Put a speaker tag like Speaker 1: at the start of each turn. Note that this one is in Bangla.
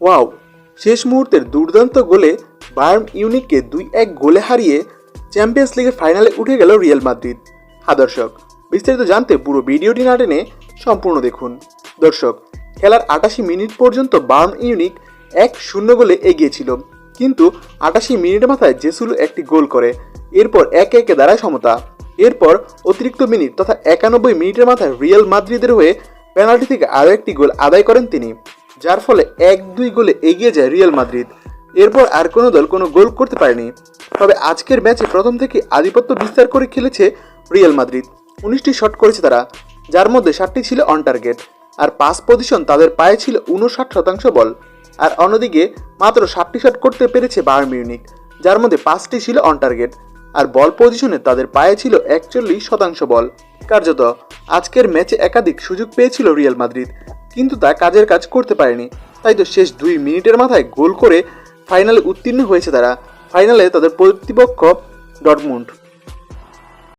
Speaker 1: ওয়াও, শেষ মুহূর্তের দুর্দান্ত গোলে বায়ার্ন ইউনিককে দুই এক গোলে হারিয়ে চ্যাম্পিয়ন্স লিগের ফাইনালে উঠে গেল রিয়াল মাদ্রিদ। হ্যাঁ দর্শক, বিস্তারিত জানতে পুরো ভিডিওটি না টেনে সম্পূর্ণ দেখুন। দর্শক, খেলার আটাশি মিনিট পর্যন্ত বার্ন ইউনিক এক শূন্য গোলে এগিয়েছিল, কিন্তু আটাশি মিনিটের মাথায় জেসুলু একটি গোল করে, এরপর এক একে দাঁড়ায় সমতা। এরপর অতিরিক্ত মিনিট তথা একানব্বই মিনিটের মাথায় রিয়াল মাদ্রিদের হয়ে পেনাল্টি থেকে আরও একটি গোল আদায় করেন তিনি। যার ফলে এক দুই গোলে এগিয়ে যায় রিয়াল মাদ্রিদ। এরপর আর কোনো দল কোনো গোল করতে পারেনি। তবে আজকের ম্যাচে প্রথম থেকে আধিপত্য বিস্তার করে খেলেছে রিয়াল মাদ্রিদ। উনিশটি শট করেছে তারা, যার মধ্যে ষাটটি ছিল অন টার্গেট আর পাঁচ পজিশন তাদের পায়ে ছিল উনষাট শতাংশ বল। আর অন্যদিকে মাত্র ষাটটি শট করতে পেরেছে বায়ার্ন মিউনিক যার মধ্যে পাঁচটি ছিল অন টার্গেট আর বল পজিশনে তাদের পায়ে ছিল একচল্লিশ শতাংশ বল। কার্যত, আজকের ম্যাচে একাধিক সুযোগ পেয়েছিল রিয়াল মাদ্রিদ। কিন্তু তা কাজের কাজ করতে পারেনি। তাই তো শেষ দুই মিনিটের মাথায় গোল করে ফাইনালে উত্তীর্ণ হয়েছে তারা। ফাইনালে তাদের প্রতিপক্ষ ডটমুন্ড